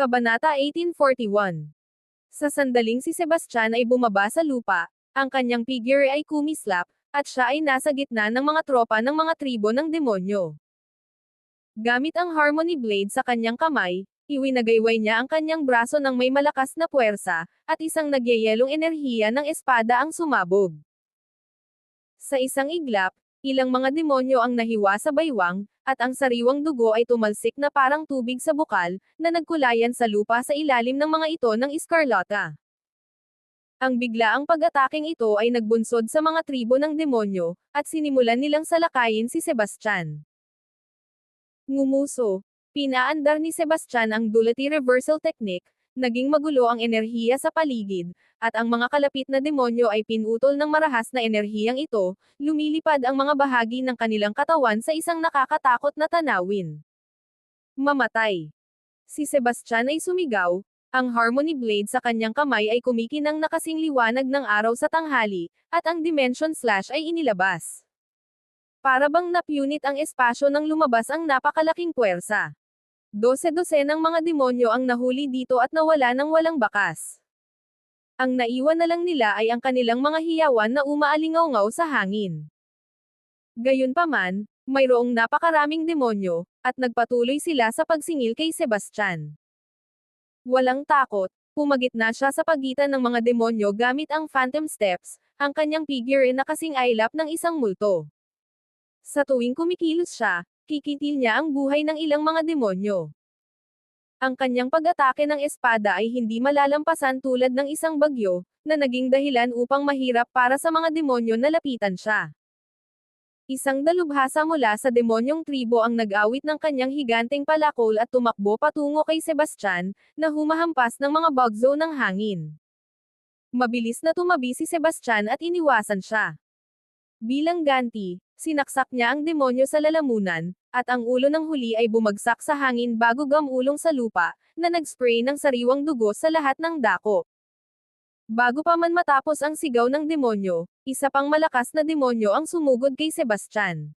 Kabanata 1841 Sa sandaling si Sebastian ay bumaba sa lupa, ang kanyang figure ay kumislap, at siya ay nasa gitna ng mga tropa ng mga tribo ng demonyo. Gamit ang Harmony Blade sa kanyang kamay, iwinagayway niya ang kanyang braso ng may malakas na puwersa, at isang nagyayelong enerhiya ng espada ang sumabog. Sa isang iglap, ilang mga demonyo ang nahiwa sa baywang, at ang sariwang dugo ay tumalsik na parang tubig sa bukal, na nagkulayan sa lupa sa ilalim ng mga ito ng Escarlata. Ang biglaang pag-ataking ito ay nagbunsod sa mga tribo ng demonyo, at sinimulan nilang salakayin si Sebastian. Ngumuso. Pinaandar ni Sebastian ang Duality Reversal Technique, naging magulo ang enerhiya sa paligid, at ang mga kalapit na demonyo ay pinutol ng marahas na enerhiyang ito, lumilipad ang mga bahagi ng kanilang katawan sa isang nakakatakot na tanawin. Mamatay. Si Sebastian ay sumigaw, ang Harmony Blade sa kanyang kamay ay kumikinang nakasing liwanag ng araw sa tanghali, at ang Dimension Slash ay inilabas. Para bang napunit ang espasyo nang lumabas ang napakalaking puwersa. Dose-dose ng mga demonyo ang nahuli dito at nawala ng walang bakas. Ang naiwan na lang nila ay ang kanilang mga hiyawan na umaalingaw sa hangin. Gayunpaman, mayroong napakaraming demonyo, at nagpatuloy sila sa pagsingil kay Sebastian. Walang takot, pumagitna siya sa pagitan ng mga demonyo gamit ang Phantom Steps, ang kanyang figure na kasing aylap ng isang multo. Sa tuwing kumikilos siya, kikitil niya ang buhay ng ilang mga demonyo. Ang kanyang pag-atake ng espada ay hindi malalampasan tulad ng isang bagyo, na naging dahilan upang mahirap para sa mga demonyo na lapitan siya. Isang dalubhasa mula sa demonyong tribo ang nag-awit ng kanyang higanteng palakol at tumakbo patungo kay Sebastian, na humahampas ng mga bugzo ng hangin. Mabilis na tumabi si Sebastian at iniwasan siya. Bilang ganti, sinaksak niya ang demonyo sa lalamunan, at ang ulo ng huli ay bumagsak sa hangin bago gamulong sa lupa, na nag-spray ng sariwang dugo sa lahat ng dako. Bago pa man matapos ang sigaw ng demonyo, isa pang malakas na demonyo ang sumugod kay Sebastian.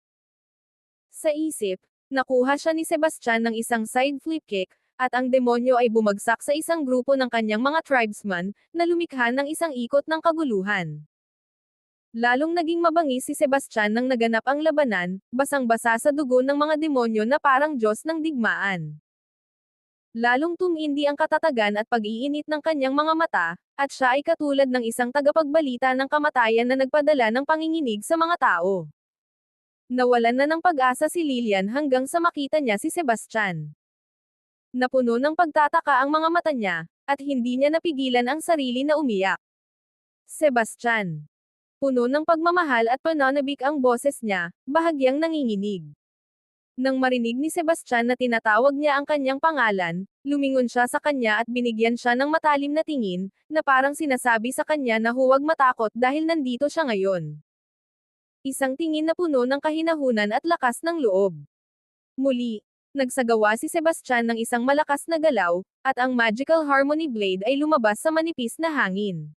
Sa isip, nakuha siya ni Sebastian ng isang side flip kick, at ang demonyo ay bumagsak sa isang grupo ng kanyang mga tribesman, na lumikha ng isang ikot ng kaguluhan. Lalong naging mabangis si Sebastian nang naganap ang labanan, basang-basa sa dugo ng mga demonyo na parang Diyos ng digmaan. Lalong tumindi ang katatagan at pag-iinit ng kanyang mga mata, at siya ay katulad ng isang tagapagbalita ng kamatayan na nagpadala ng panginginig sa mga tao. Nawalan na ng pag-asa si Lilian hanggang sa makita niya si Sebastian. Napuno ng pagtataka ang mga mata niya, at hindi niya napigilan ang sarili na umiyak. Sebastian. Puno ng pagmamahal at pananabik ang boses niya, bahagyang nanginginig. Nang marinig ni Sebastian na tinatawag niya ang kanyang pangalan, lumingon siya sa kanya at binigyan siya ng matalim na tingin, na parang sinasabi sa kanya na huwag matakot dahil nandito siya ngayon. Isang tingin na puno ng kahinahunan at lakas ng loob. Muli, nagsagawa si Sebastian ng isang malakas na galaw, at ang Magical Harmony Blade ay lumabas sa manipis na hangin.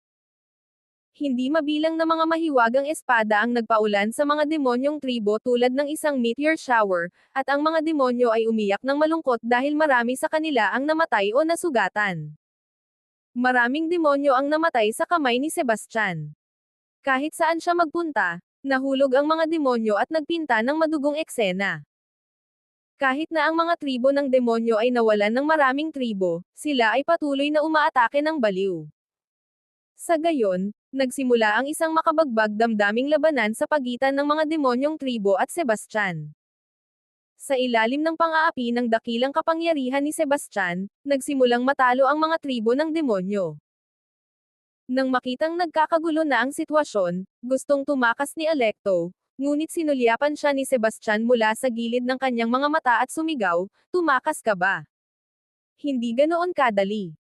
Hindi mabilang na mga mahiwagang espada ang nagpaulan sa mga demonyong tribo tulad ng isang meteor shower, at ang mga demonyo ay umiyak ng malungkot dahil marami sa kanila ang namatay o nasugatan. Maraming demonyo ang namatay sa kamay ni Sebastian. Kahit saan siya magpunta, nahulog ang mga demonyo at nagpinta ng madugong eksena. Kahit na ang mga tribo ng demonyo ay nawalan ng maraming tribo, sila ay patuloy na umaatake ng baliw. Sa gayon, nagsimula ang isang makabagbag damdaming labanan sa pagitan ng mga demonyong tribo at Sebastian. Sa ilalim ng pang-aapi ng dakilang kapangyarihan ni Sebastian, nagsimulang matalo ang mga tribo ng demonyo. Nang makitang nagkakagulo na ang sitwasyon, gustong tumakas ni Alecto, ngunit sinulyapan siya ni Sebastian mula sa gilid ng kanyang mga mata at sumigaw, tumakas ka ba? Hindi ganoon kadali.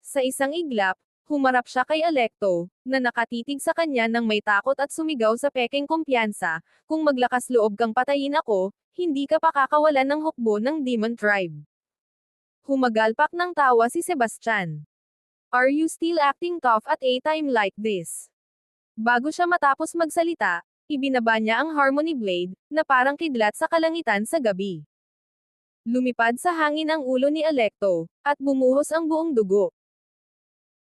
Sa isang iglap, Humarap siya kay Alecto, na nakatitig sa kanya ng may takot at sumigaw sa peking kumpiyansa, kung maglakas loob kang patayin ako, hindi ka pakakawalan ng hukbo ng Demon Tribe. Humagalpak ng tawa si Sebastian. Are you still acting tough at a time like this? Bago siya matapos magsalita, ibinaba niya ang Harmony Blade, na parang kidlat sa kalangitan sa gabi. Lumipad sa hangin ang ulo ni Electo, at bumuhos ang buong dugo.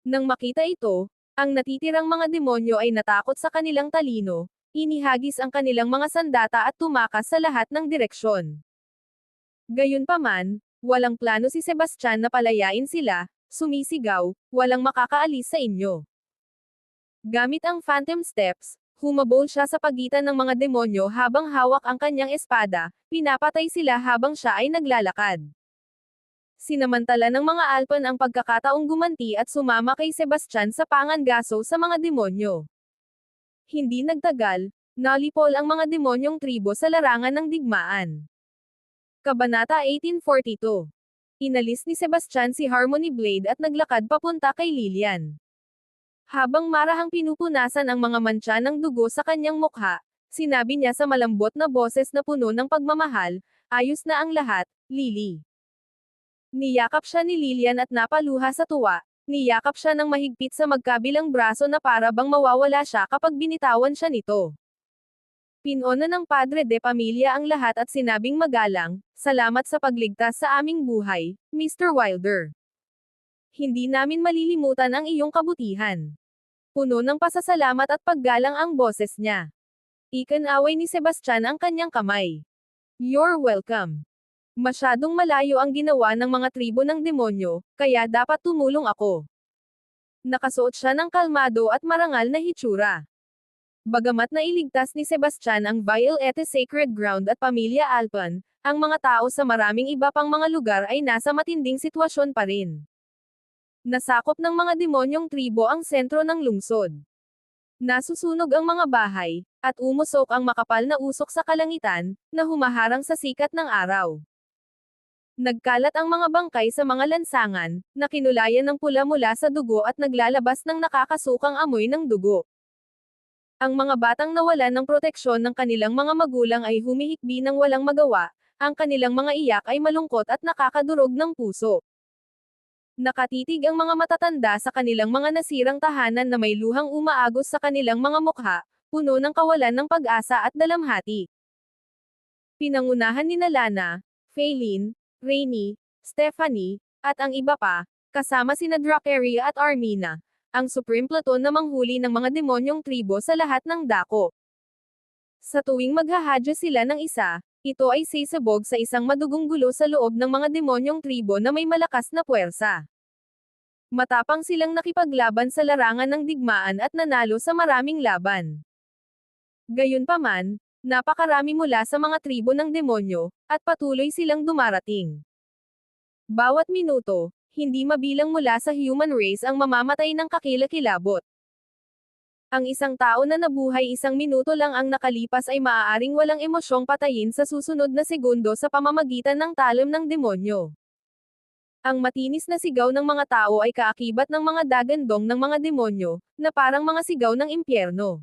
Nang makita ito, ang natitirang mga demonyo ay natakot sa kanilang talino, inihagis ang kanilang mga sandata at tumakas sa lahat ng direksyon. Gayunpaman, walang plano si Sebastian na palayain sila, sumisigaw, walang makakaalis sa inyo. Gamit ang Phantom Steps, humabol siya sa pagitan ng mga demonyo habang hawak ang kanyang espada, pinapatay sila habang siya ay naglalakad. Sinamantala ng mga Alpan ang pagkakataong gumanti at sumama kay Sebastian sa pangangaso sa mga demonyo. Hindi nagtagal, nalipol ang mga demonyong tribo sa larangan ng digmaan. Kabanata 1842 Inalis ni Sebastian si Harmony Blade at naglakad papunta kay Lilian. Habang marahang pinupunasan ang mga mantsa ng dugo sa kanyang mukha, sinabi niya sa malambot na boses na puno ng pagmamahal, ayos na ang lahat, Lily. Niyakap siya ni Lilian at napaluha sa tuwa, niyakap siya ng mahigpit sa magkabilang braso na para bang mawawala siya kapag binitawan siya nito. Pinona ng Padre de Pamilya ang lahat at sinabing magalang, salamat sa pagligtas sa aming buhay, Mr. Wilder. Hindi namin malilimutan ang iyong kabutihan. Puno ng pasasalamat at paggalang ang boses niya. Ikanaway ni Sebastian ang kanyang kamay. You're welcome. Masyadong malayo ang ginawa ng mga tribo ng demonyo, kaya dapat tumulong ako. Nakasuot siya ng kalmado at marangal na hitsura. Bagamat nailigtas ni Sebastian ang Violette Sacred Ground at Pamilya Alpan, ang mga tao sa maraming iba pang mga lugar ay nasa matinding sitwasyon pa rin. Nasakop ng mga demonyong tribo ang sentro ng lungsod. Nasusunog ang mga bahay, at umusok ang makapal na usok sa kalangitan, na humaharang sa sikat ng araw. Nagkalat ang mga bangkay sa mga lansangan, na kinulayan ng pula mula sa dugo at naglalabas ng nakakasukang amoy ng dugo. Ang mga batang nawalan ng proteksyon ng kanilang mga magulang ay humihikbi ng walang magawa, ang kanilang mga iyak ay malungkot at nakakadurog ng puso. Nakatitig ang mga matatanda sa kanilang mga nasirang tahanan na may luhang umaagos sa kanilang mga mukha, puno ng kawalan ng pag-asa at dalamhati. Pinangunahan ni Nalana, Faylin, Rainy, Stephanie, at ang iba pa, kasama sina Dracaria at Armina, ang supreme platoon na manghuli ng mga demonyong tribo sa lahat ng dako. Sa tuwing maghahadya sila ng isa, ito ay sisabog sa isang madugong gulo sa loob ng mga demonyong tribo na may malakas na puwersa. Matapang silang nakipaglaban sa larangan ng digmaan at nanalo sa maraming laban. Gayunpaman, napakarami mula sa mga tribo ng demonyo, at patuloy silang dumarating. Bawat minuto, hindi mabilang mula sa human race ang mamamatay ng kakilakilabot. Ang isang tao na nabuhay isang minuto lang ang nakalipas ay maaaring walang emosyong patayin sa susunod na segundo sa pamamagitan ng talim ng demonyo. Ang matinis na sigaw ng mga tao ay kaakibat ng mga dagandong ng mga demonyo, na parang mga sigaw ng impyerno.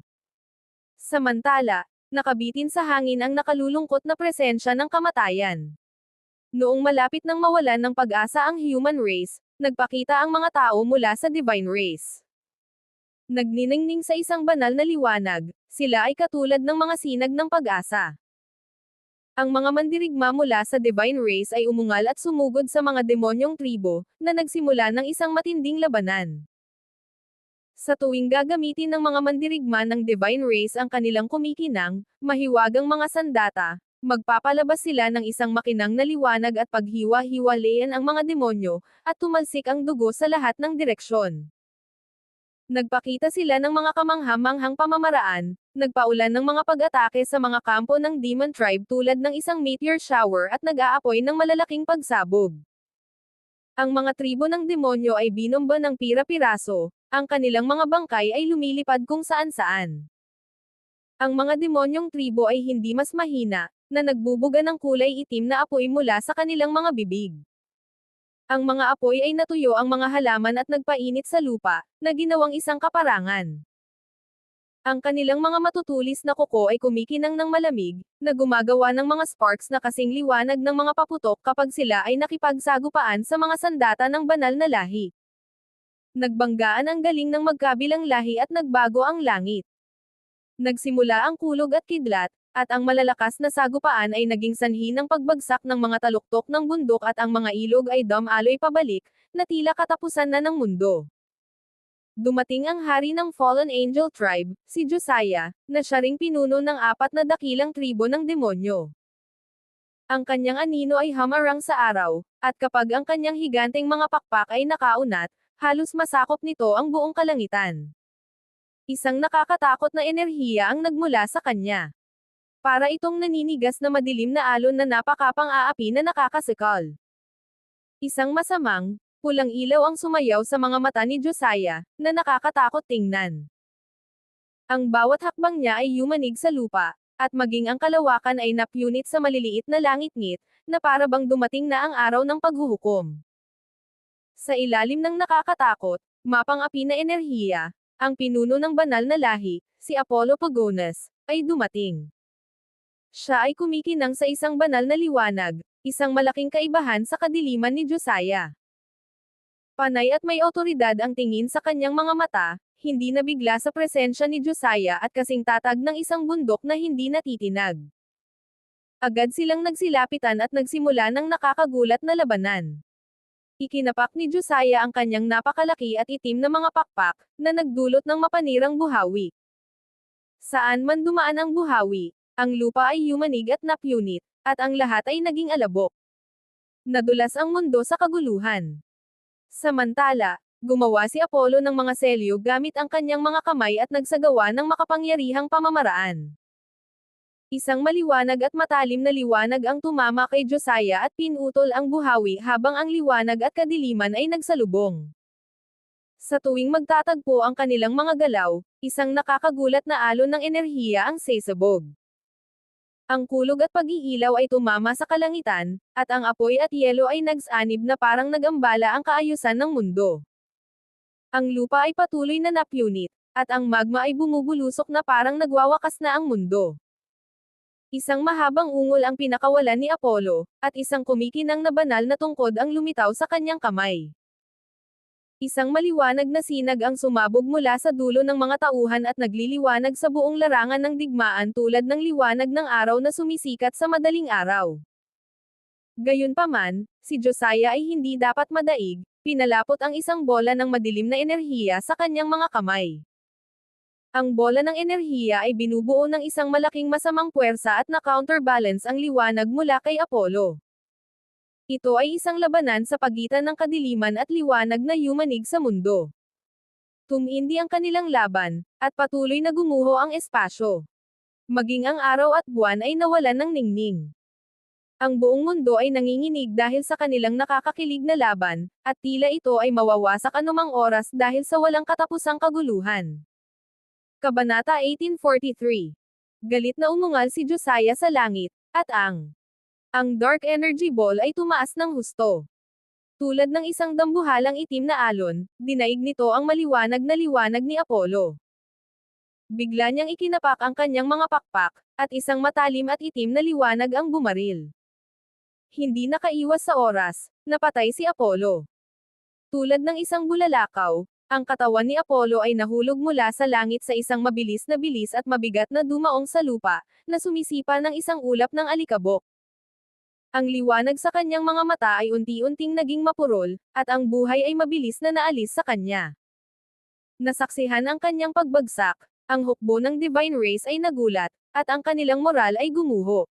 Samantala, nakabitin sa hangin ang nakalulungkot na presensya ng kamatayan. Noong malapit nang mawalan ng pag-asa ang human race, nagpakita ang mga tao mula sa divine race. Nagniningning sa isang banal na liwanag, sila ay katulad ng mga sinag ng pag-asa. Ang mga mandirigma mula sa divine race ay umungal at sumugod sa mga demonyong tribo, na nagsimula ng isang matinding labanan. Sa tuwing gagamitin ng mga mandirigma ng divine race ang kanilang kumikinang, mahiwagang mga sandata, magpapalabas sila ng isang makinang na liwanag at paghiwa-hiwalayan ang mga demonyo, at tumalsik ang dugo sa lahat ng direksyon. Nagpakita sila ng mga kamanghamanghang pamamaraan, nagpaulan ng mga pag-atake sa mga kampo ng Demon Tribe tulad ng isang meteor shower at nag-aapoy ng malalaking pagsabog. Ang mga tribo ng demonyo ay binomba ng pira-piraso, ang kanilang mga bangkay ay lumilipad kung saan-saan. Ang mga demonyong tribo ay hindi mas mahina, na nagbubuga ng kulay itim na apoy mula sa kanilang mga bibig. Ang mga apoy ay natuyo ang mga halaman at nagpainit sa lupa, na ginawang isang kaparangan. Ang kanilang mga matutulis na kuko ay kumikinang ng malamig, na gumagawa ng mga sparks na kasing liwanag ng mga paputok kapag sila ay nakipagsagupaan sa mga sandata ng banal na lahi. Nagbanggaan ang galing ng magkabilang lahi at nagbago ang langit. Nagsimula ang kulog at kidlat, at ang malalakas na sagupaan ay naging sanhi ng pagbagsak ng mga taluktok ng bundok at ang mga ilog ay dumaloy pabalik, na tila katapusan na ng mundo. Dumating ang hari ng Fallen Angel Tribe, si Josiah, na siya ring pinuno ng apat na dakilang tribo ng demonyo. Ang kanyang anino ay hamarang sa araw, at kapag ang kanyang higanteng mga pakpak ay nakaunat, halos masakop nito ang buong kalangitan. Isang nakakatakot na enerhiya ang nagmula sa kanya. Para itong naninigas na madilim na alon na napakapang aapi na nakakasikal. Isang masamang, pulang ilaw ang sumayaw sa mga mata ni Josiah, na nakakatakot tingnan. Ang bawat hakbang niya ay yumanig sa lupa, at maging ang kalawakan ay napunit sa maliliit na langit-ngit, na para bang dumating na ang araw ng paghuhukom. Sa ilalim ng nakakatakot, mapang-api na enerhiya, ang pinuno ng banal na lahi, si Apollo Pagonas, ay dumating. Siya ay kumikinang sa isang banal na liwanag, isang malaking kaibahan sa kadiliman ni Josiah. Panay at may otoridad ang tingin sa kanyang mga mata, hindi nabigla sa presensya ni Josiah at kasing tatag ng isang bundok na hindi natitinag. Agad silang nagsilapitan at nagsimula ng nakakagulat na labanan. Ikinapak ni Josiah ang kanyang napakalaki at itim na mga pakpak, na nagdulot ng mapanirang buhawi. Saan man dumaan ang buhawi, ang lupa ay yumanig at napunit, at ang lahat ay naging alabok. Nadulas ang mundo sa kaguluhan. Samantala, gumawa si Apollo ng mga selyo gamit ang kanyang mga kamay at nagsagawa ng makapangyarihang pamamaraan. Isang maliwanag at matalim na liwanag ang tumama kay Josiah at pinutol ang buhawi habang ang liwanag at kadiliman ay nagsalubong. Sa tuwing magtatagpo ang kanilang mga galaw, isang nakakagulat na alon ng enerhiya ang sesabog. Ang kulog at pag-iilaw ay tumama sa kalangitan, at ang apoy at yelo ay nagsanib na parang nagambala ang kaayusan ng mundo. Ang lupa ay patuloy na napunit, at ang magma ay bumubulusok na parang nagwawakas na ang mundo. Isang mahabang ungol ang pinakawalan ni Apollo, at isang kumikinang na banal na tungkod ang lumitaw sa kanyang kamay. Isang maliwanag na sinag ang sumabog mula sa dulo ng mga tauhan at nagliliwanag sa buong larangan ng digmaan tulad ng liwanag ng araw na sumisikat sa madaling araw. Gayunpaman, si Josiah ay hindi dapat madaig, pinalapot ang isang bola ng madilim na enerhiya sa kanyang mga kamay. Ang bola ng enerhiya ay binubuo ng isang malaking masamang puwersa at na-counterbalance ang liwanag mula kay Apollo. Ito ay isang labanan sa pagitan ng kadiliman at liwanag na yumanig sa mundo. Tumindi ang kanilang laban, at patuloy na gumuho ang espasyo. Maging ang araw at buwan ay nawalan ng ningning. Ang buong mundo ay nanginginig dahil sa kanilang nakakakilig na laban, at tila ito ay mawawasak anumang oras dahil sa walang katapusang kaguluhan. Kabanata 1843 Galit na umungal si Josiah sa langit, at ang ang Dark Energy Ball ay tumaas ng husto. Tulad ng isang dambuhalang itim na alon, dinaig nito ang maliwanag na liwanag ni Apollo. Bigla niyang ikinapak ang kanyang mga pakpak, at isang matalim at itim na liwanag ang bumaril. Hindi nakaiwas sa oras, napatay si Apollo. Tulad ng isang bulalakaw, ang katawan ni Apollo ay nahulog mula sa langit sa isang mabilis na bilis at mabigat na dumaong sa lupa, na sumisipa ng isang ulap ng alikabok. Ang liwanag sa kanyang mga mata ay unti-unting naging mapurol, at ang buhay ay mabilis na naalis sa kanya. Nasaksihan ang kanyang pagbagsak, ang hukbo ng divine race ay nagulat, at ang kanilang moral ay gumuho.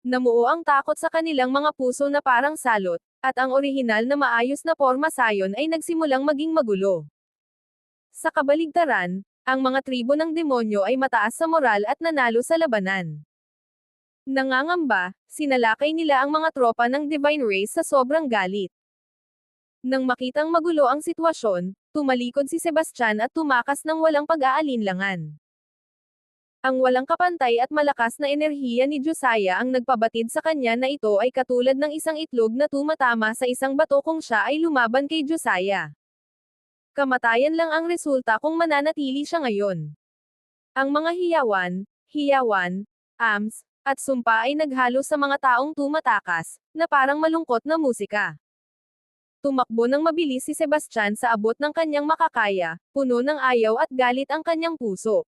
Namuo ang takot sa kanilang mga puso na parang salot, at ang orihinal na maayos na forma sayon ay nagsimulang maging magulo. Sa kabaligtaran, ang mga tribo ng demonyo ay mataas sa moral at nanalo sa labanan. Nangangamba, sinalakay nila ang mga tropa ng Divine Race sa sobrang galit. Nang makitang magulo ang sitwasyon, tumalikod si Sebastian at tumakas ng walang pag-aalinlangan. Ang walang kapantay at malakas na enerhiya ni Josiah ang nagpabatid sa kanya na ito ay katulad ng isang itlog na tumatama sa isang bato kung siya ay lumaban kay Josiah. Kamatayan lang ang resulta kung mananatili siya ngayon. Ang mga hiyawan, hiyawan, ams, at sumpa ay naghalo sa mga taong tumatakas, na parang malungkot na musika. Tumakbo ng mabilis si Sebastian sa abot ng kanyang makakaya, puno ng ayaw at galit ang kanyang puso.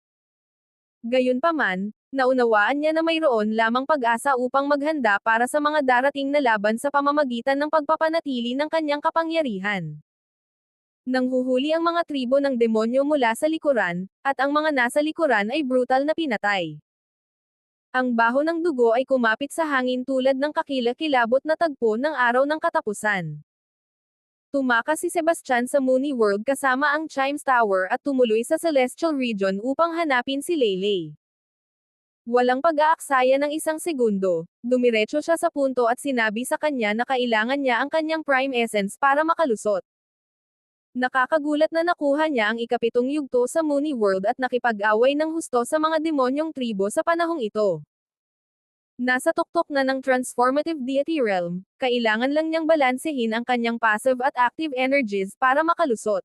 Gayunpaman, naunawaan niya na mayroon lamang pag-asa upang maghanda para sa mga darating na laban sa pamamagitan ng pagpapanatili ng kanyang kapangyarihan. Nanghuhuli ang mga tribo ng demonyo mula sa likuran, at ang mga nasa likuran ay brutal na pinatay. Ang baho ng dugo ay kumapit sa hangin tulad ng kakilakilabot na tagpo ng araw ng katapusan. Tumakas si Sebastian sa Mooney World kasama ang Chimes Tower at tumuloy sa Celestial Region upang hanapin si Lele. Walang pag-aaksaya ng isang segundo, dumiretso siya sa punto at sinabi sa kanya na kailangan niya ang kanyang Prime Essence para makalusot. Nakakagulat na nakuha niya ang ikapitong yugto sa Mooney World at nakipag-away ng husto sa mga demonyong tribo sa panahong ito. Nasa tuktok na ng Transformative Deity Realm, kailangan lang niyang balansehin ang kanyang passive at active energies para makalusot.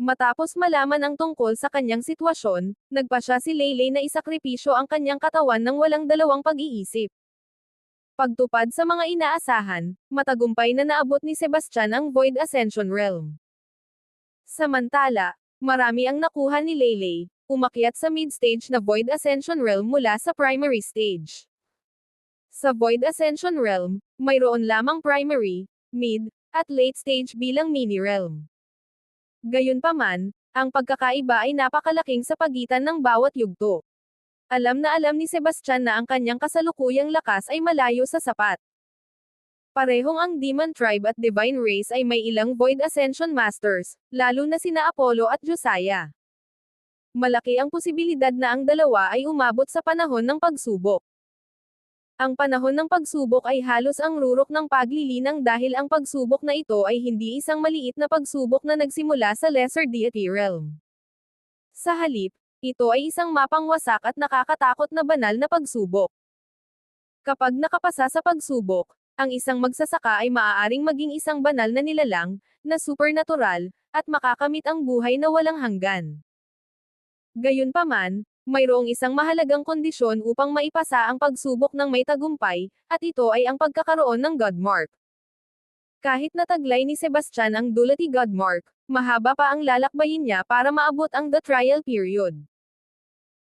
Matapos malaman ang tungkol sa kanyang sitwasyon, nagpa siya si Lele na isakripisyo ang kanyang katawan ng walang dalawang pag-iisip. Pagtupad sa mga inaasahan, matagumpay na naabot ni Sebastian ang Void Ascension Realm. Samantala, marami ang nakuha ni Lele, umakyat sa mid-stage na Void Ascension Realm mula sa primary stage. Sa Void Ascension Realm, mayroon lamang primary, mid, at late stage bilang mini-realm. Gayunpaman, ang pagkakaiba ay napakalaking sa pagitan ng bawat yugto. Alam na alam ni Sebastian na ang kanyang kasalukuyang lakas ay malayo sa sapat. Parehong ang Demon Tribe at Divine Race ay may ilang Void Ascension Masters, lalo na sina Apollo at Josiah. Malaki ang posibilidad na ang dalawa ay umabot sa panahon ng pagsubok. Ang panahon ng pagsubok ay halos ang rurok ng paglilinang dahil ang pagsubok na ito ay hindi isang maliit na pagsubok na nagsimula sa Lesser Deity Realm. Sa halip, ito ay isang mapangwasak at nakakatakot na banal na pagsubok. Kapag nakapasa sa pagsubok, ang isang magsasaka ay maaaring maging isang banal na nilalang, na supernatural, at makakamit ang buhay na walang hanggan. Gayunpaman, mayroong isang mahalagang kondisyon upang maipasa ang pagsubok ng may tagumpay, at ito ay ang pagkakaroon ng Godmark. Kahit nataglay ni Sebastian ang Dulati Godmark, mahaba pa ang lalakbayin niya para maabot ang the trial period.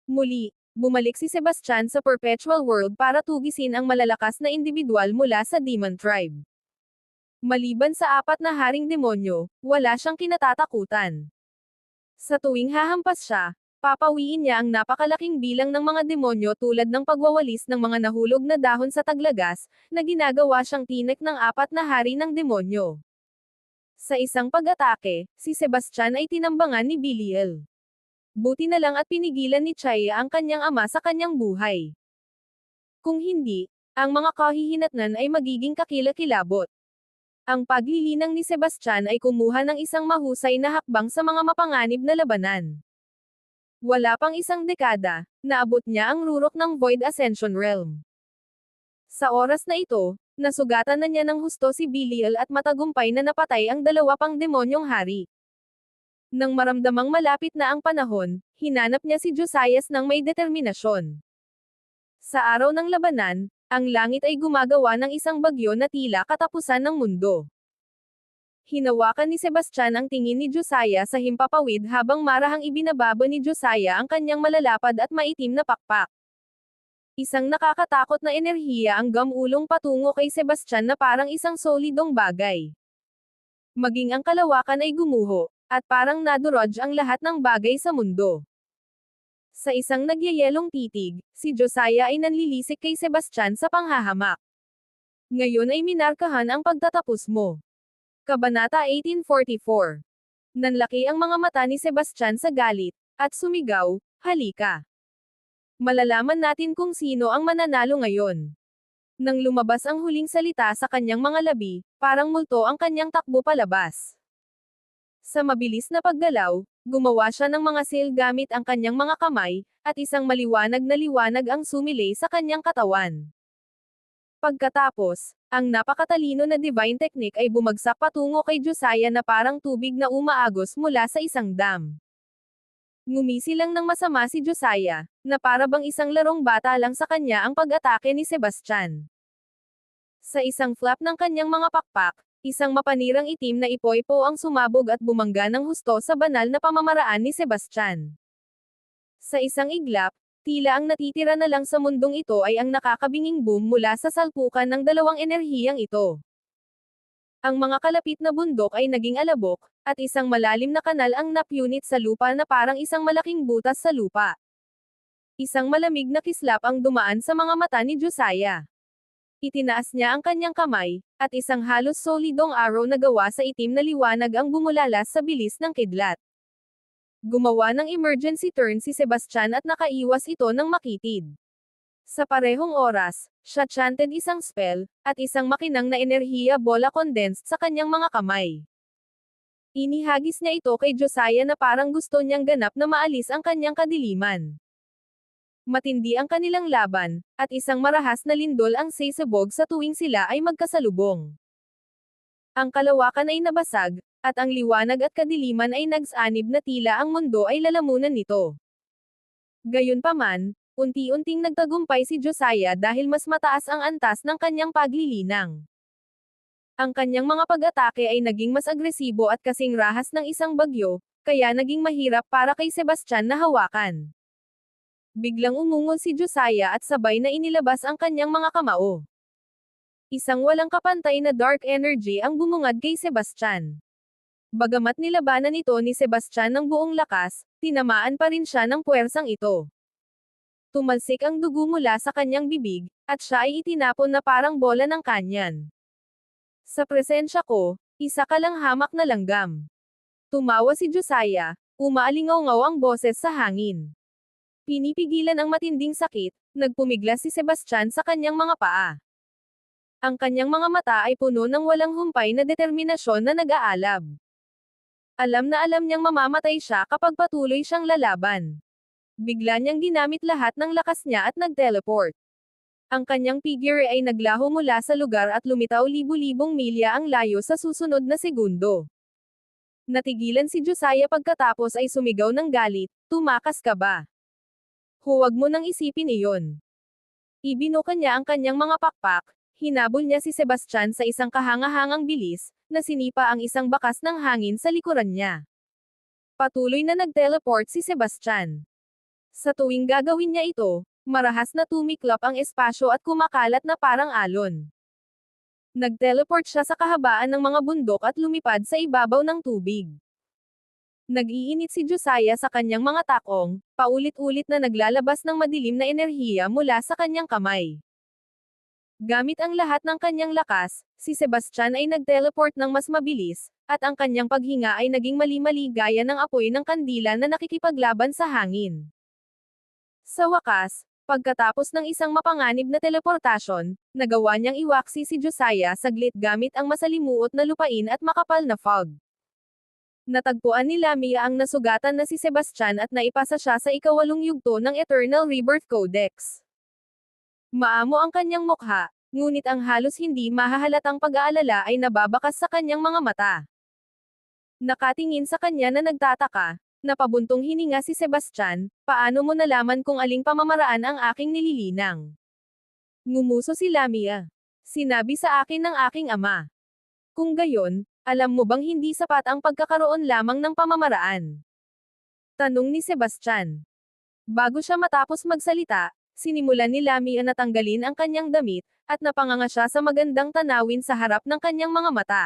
Muli, bumalik si Sebastian sa Perpetual World para tugisin ang malalakas na individual mula sa Demon Tribe. Maliban sa apat na haring demonyo, wala siyang kinatatakutan. Sa tuwing hahampas siya, papawiin niya ang napakalaking bilang ng mga demonyo tulad ng pagwawalis ng mga nahulog na dahon sa taglagas, na ginagawa siyang tinek ng apat na hari ng demonyo. Sa isang pag-atake, si Sebastian ay tinambangan ni Biliel. Buti na lang at pinigilan ni Chaya ang kanyang ama sa kanyang buhay. Kung hindi, ang mga kahihinatnan ay magiging kakilakilabot. Ang paglilinang ni Sebastian ay kumuha ng isang mahusay na hakbang sa mga mapanganib na labanan. Wala pang isang dekada, naabot niya ang rurok ng Void Ascension Realm. Sa oras na ito, nasugatan na niya ng husto si Belial at matagumpay na napatay ang dalawa pang demonyong hari. Nang maramdamang malapit na ang panahon, hinanap niya si Josias ng may determinasyon. Sa araw ng labanan, ang langit ay gumagawa ng isang bagyo na tila katapusan ng mundo. Hinawakan ni Sebastian ang tingin ni Josiah sa himpapawid habang marahang ibinababa ni Josiah ang kanyang malalapad at maitim na pakpak. Isang nakakatakot na enerhiya ang gamulong patungo kay Sebastian na parang isang solidong bagay. Maging ang kalawakan ay gumuho, at parang nadurog ang lahat ng bagay sa mundo. Sa isang nagyayelong titig, si Josiah ay nanlilisik kay Sebastian sa panghahamak. Ngayon ay minarkahan ang pagtatapos mo. Kabanata 1844 Nanlaki ang mga mata ni Sebastian sa galit, at sumigaw, halika. Malalaman natin kung sino ang mananalo ngayon. Nang lumabas ang huling salita sa kanyang mga labi, parang multo ang kanyang takbo palabas. Sa mabilis na paggalaw, gumawa siya ng mga seal gamit ang kanyang mga kamay, at isang maliwanag na liwanag ang sumilay sa kanyang katawan. Pagkatapos, ang napakatalino na divine technique ay bumagsak patungo kay Josiah na parang tubig na umaagos mula sa isang dam. Ngumisi lang ng masama si Josiah, na para bang isang larong bata lang sa kanya ang pag-atake ni Sebastian. Sa isang flap ng kanyang mga pakpak, Isang mapanirang itim na ipoy-po ang sumabog at bumangga ng husto sa banal na pamamaraan ni Sebastian. Sa isang iglap, tila ang natitira na lang sa mundong ito ay ang nakakabinging boom mula sa salpukan ng dalawang enerhiyang ito. Ang mga kalapit na bundok ay naging alabok, at isang malalim na kanal ang napunit sa lupa na parang isang malaking butas sa lupa. Isang malamig na kislap ang dumaan sa mga mata ni Josiah. Itinaas niya ang kanyang kamay, at isang halos solidong arrow na gawa sa itim na liwanag ang bumulalas sa bilis ng kidlat. Gumawa ng emergency turn si Sebastian at nakaiwas ito ng makitid. Sa parehong oras, siya chanted isang spell, at isang makinang na enerhiya bola condensed sa kanyang mga kamay. Inihagis niya ito kay Josiah na parang gusto niyang ganap na maalis ang kanyang kadiliman. Matindi ang kanilang laban, at isang marahas na lindol ang sisabog sa tuwing sila ay magkasalubong. Ang kalawakan ay nabasag, at ang liwanag at kadiliman ay nagsanib na tila ang mundo ay lalamunan nito. Gayunpaman, unti-unting nagtagumpay si Josiah dahil mas mataas ang antas ng kanyang paglilinang. Ang kanyang mga pag-atake ay naging mas agresibo at kasing rahas ng isang bagyo, kaya naging mahirap para kay Sebastian na hawakan. Biglang umungol si Josiah at sabay na inilabas ang kanyang mga kamao. Isang walang kapantay na dark energy ang bumungad kay Sebastian. Bagamat nilabanan ito ni Sebastian ng buong lakas, tinamaan pa rin siya ng puwersang ito. Tumalsik ang dugo mula sa kanyang bibig, at siya ay itinapon na parang bola ng kanyan. Sa presensya ko, isa ka lang hamak na langgam. Tumawa si Josiah, umaalingaw-ngaw ang boses sa hangin. Pinipigilan ang matinding sakit, nagpumiglas si Sebastian sa kanyang mga paa. Ang kanyang mga mata ay puno ng walang humpay na determinasyon na nag-aalab. Alam na alam niyang mamamatay siya kapag patuloy siyang lalaban. Bigla niyang ginamit lahat ng lakas niya at nag-teleport. Ang kanyang figure ay naglaho mula sa lugar at lumitaw libu-libong milya ang layo sa susunod na segundo. Natigilan si Josiah pagkatapos ay sumigaw ng galit, tumakas ka ba? Huwag mo nang isipin iyon. Ibinuka niya ang kanyang mga pakpak, hinabol niya si Sebastian sa isang kahangahangang bilis, na sinipa ang isang bakas ng hangin sa likuran niya. Patuloy na nag-teleport si Sebastian. Sa tuwing gagawin niya ito, marahas na tumiklop ang espasyo at kumakalat na parang alon. Nag-teleport siya sa kahabaan ng mga bundok at lumipad sa ibabaw ng tubig. Nag-iinit si Josiah sa kanyang mga takong, paulit-ulit na naglalabas ng madilim na enerhiya mula sa kanyang kamay. Gamit ang lahat ng kanyang lakas, si Sebastian ay nag-teleport ng mas mabilis, at ang kanyang paghinga ay naging mali-mali gaya ng apoy ng kandila na nakikipaglaban sa hangin. Sa wakas, pagkatapos ng isang mapanganib na teleportasyon, nagawa niyang iwaksi si Josiah saglit gamit ang masalimuot na lupain at makapal na fog. Natagpuan ni Lamia ang nasugatan na si Sebastian at naipasa siya sa ikawalong yugto ng Eternal Rebirth Codex. Maamo ang kanyang mukha, ngunit ang halos hindi mahahalatang pag-aalala ay nababakas sa kanyang mga mata. Nakatingin sa kanya na nagtataka, napabuntong hininga si Sebastian, paano mo nalaman kung aling pamamaraan ang aking nililinang? Ngumuso si Lamia. Sinabi sa akin ng aking ama. Kung gayon, alam mo bang hindi sapat ang pagkakaroon lamang ng pamamaraan? Tanong ni Sebastian. Bago siya matapos magsalita, sinimulan ni Lamia na tanggalin ang kanyang damit, at napanganga siya sa magandang tanawin sa harap ng kanyang mga mata.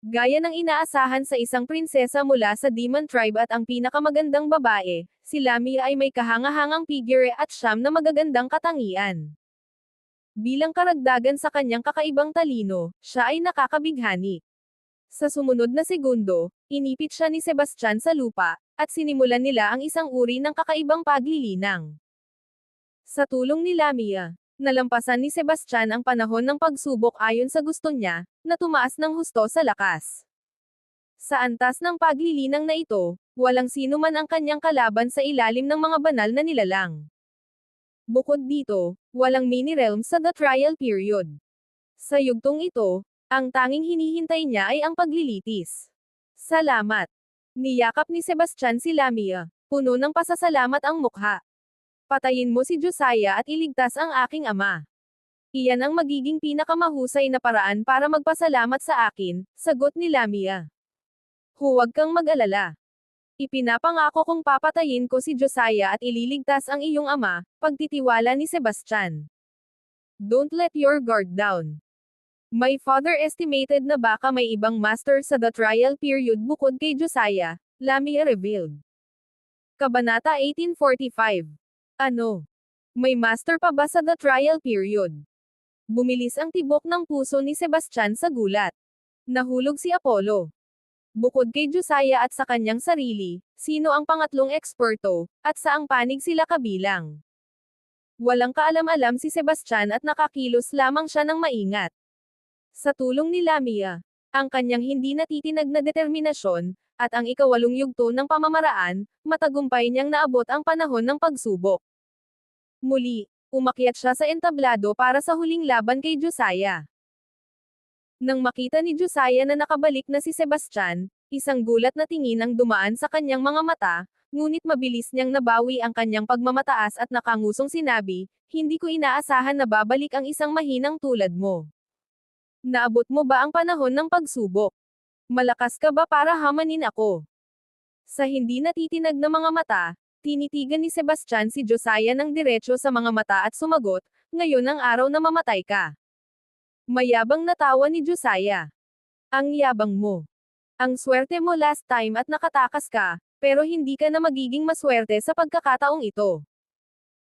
Gaya ng inaasahan sa isang prinsesa mula sa Demon Tribe at ang pinakamagandang babae, si Lamia ay may kahangahangang figure at siyam na magagandang katangian. Bilang karagdagan sa kanyang kakaibang talino, siya ay nakakabighani. Sa sumunod na segundo, inipit siya ni Sebastian sa lupa, at sinimulan nila ang isang uri ng kakaibang paglilinang. Sa tulong ni Lamia, nalampasan ni Sebastian ang panahon ng pagsubok ayon sa gusto niya, na tumaas ng husto sa lakas. Sa antas ng paglilinang na ito, walang sino man ang kanyang kalaban sa ilalim ng mga banal na nilalang. Bukod dito, walang mini-realm sa The Trial Period. Sa yugtong ito, ang tanging hinihintay niya ay ang paglilitis. Salamat. Niyakap ni Sebastian si Lamia, puno ng pasasalamat ang mukha. Patayin mo si Josiah at iligtas ang aking ama. Iyan ang magiging pinakamahusay na paraan para magpasalamat sa akin, sagot ni Lamia. Huwag kang mag-alala. Ipinapangako kong papatayin ko si Josiah at ililigtas ang iyong ama, pagtitiwala ni Sebastian. Don't let your guard down. My father estimated na baka may ibang master sa the trial period bukod kay Josiah, Lamia revealed. Kabanata 1845. Ano? May master pa ba sa the trial period? Bumilis ang tibok ng puso ni Sebastian sa gulat. Nahulog si Apollo. Bukod kay Josiah at sa kanyang sarili, sino ang pangatlong eksperto, at saang panig sila kabilang? Walang kaalam-alam si Sebastian at nakakilos lamang siya ng maingat. Sa tulong ni Lamia, ang kanyang hindi natitinag na determinasyon, at ang ikawalong yugto ng pamamaraan, matagumpay niyang naabot ang panahon ng pagsubok. Muli, umakyat siya sa entablado para sa huling laban kay Josiah. Nang makita ni Josiah na nakabalik na si Sebastian, isang gulat na tingin ang dumaan sa kanyang mga mata, ngunit mabilis niyang nabawi ang kanyang pagmamataas at nakangusong sinabi, hindi ko inaasahan na babalik ang isang mahinang tulad mo. Naabot mo ba ang panahon ng pagsubok? Malakas ka ba para hamanin ako? Sa hindi natitinag na mga mata, tinitigan ni Sebastian si Josiah ng diretso sa mga mata at sumagot, ngayon ang araw na mamatay ka. Mayabang natawa ni Josiah. Ang yabang mo. Ang swerte mo last time at nakatakas ka, pero hindi ka na magiging maswerte sa pagkakataong ito.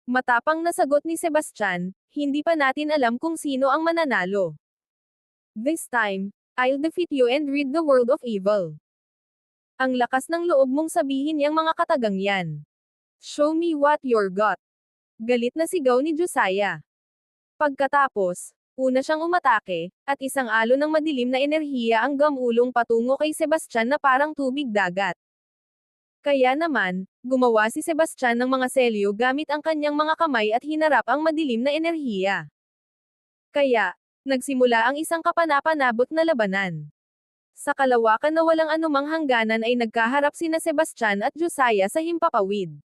Matapang na sagot ni Sebastian, hindi pa natin alam kung sino ang mananalo. This time, I'll defeat you and rid the world of evil. Ang lakas ng loob mong sabihin yang mga katagang yan. Show me what you're got. Galit na sigaw ni Josiah. Pagkatapos, una siyang umatake, at isang alo ng madilim na enerhiya ang gamulong patungo kay Sebastian na parang tubig dagat. Kaya naman, gumawa si Sebastian ng mga selyo gamit ang kanyang mga kamay at hinarap ang madilim na enerhiya. Kaya, nagsimula ang isang kapanapanabot na labanan. Sa kalawakan na walang anumang hangganan ay nagkaharap sina Sebastian at Josiah sa himpapawid.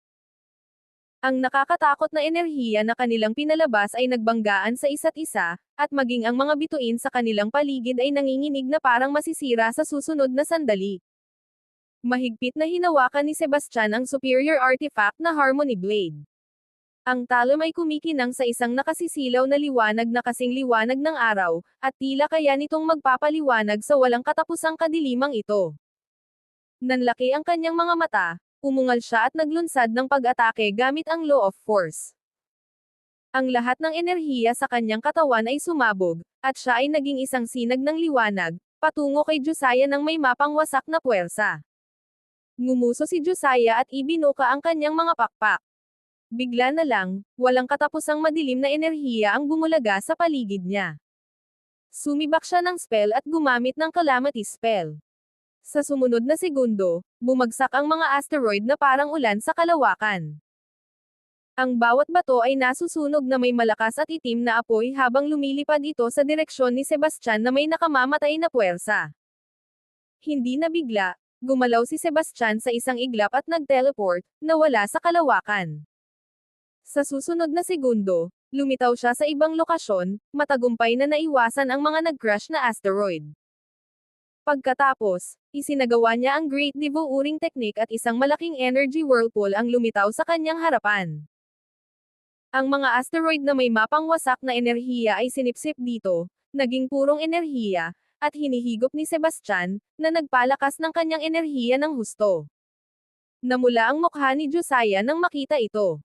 Ang nakakatakot na enerhiya na kanilang pinalabas ay nagbanggaan sa isa't isa, at maging ang mga bituin sa kanilang paligid ay nanginginig na parang masisira sa susunod na sandali. Mahigpit na hinawakan ni Sebastian ang superior artifact na Harmony Blade. Ang talom ay kumikinang sa isang nakasisilaw na liwanag na kasing liwanag ng araw, at tila kaya nitong magpapaliwanag sa walang katapusang kadilimang ito. Nanlaki ang kanyang mga mata, umungal siya at naglunsad ng pag-atake gamit ang law of force. Ang lahat ng enerhiya sa kanyang katawan ay sumabog, at siya ay naging isang sinag ng liwanag, patungo kay Josiah ng may mapang wasak na puwersa. Ngumuso si Josiah at ibinuka ang kanyang mga pakpak. Bigla na lang, walang katapusang madilim na enerhiya ang bumulaga sa paligid niya. Sumibak siya ng spell at gumamit ng calamity spell. Sa sumunod na segundo, bumagsak ang mga asteroid na parang ulan sa kalawakan. Ang bawat bato ay nasusunog na may malakas at itim na apoy habang lumilipad ito sa direksyon ni Sebastian na may nakamamatay na puwersa. Hindi na bigla, gumalaw si Sebastian sa isang iglap at nag-teleport, nawala sa kalawakan. Sa susunod na segundo, lumitaw siya sa ibang lokasyon, matagumpay na naiwasan ang mga nag-crash na asteroid. Pagkatapos, isinagawa niya ang Great Devouring Technique at isang malaking energy whirlpool ang lumitaw sa kanyang harapan. Ang mga asteroid na may mapang wasak na enerhiya ay sinipsip dito, naging purong enerhiya, at hinihigop ni Sebastian, na nagpalakas ng kanyang enerhiya ng husto. Namula ang mukha ni Josiah nang makita ito.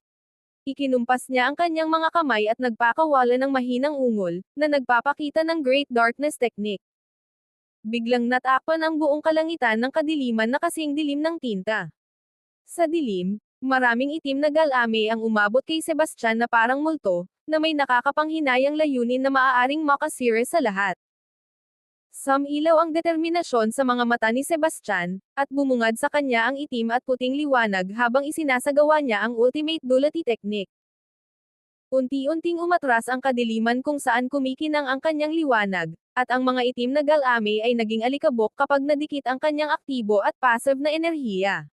Ikinumpas niya ang kanyang mga kamay at nagpakawala ng mahinang ungol, na nagpapakita ng Great Darkness Technique. Biglang natakpan ang buong kalangitan ng kadiliman na kasing dilim ng tinta. Sa dilim, maraming itim na galame ang umabot kay Sebastian na parang multo, na may nakakapanghinayang layunin na maaaring makasire sa lahat. Samilaw ang determinasyon sa mga mata ni Sebastian, at bumungad sa kanya ang itim at puting liwanag habang isinasagawa niya ang ultimate duality technique. Unti-unting umatras ang kadiliman kung saan kumikinang ang kanyang liwanag, at ang mga itim na galame ay naging alikabok kapag nadikit ang kanyang aktibo at passive na enerhiya.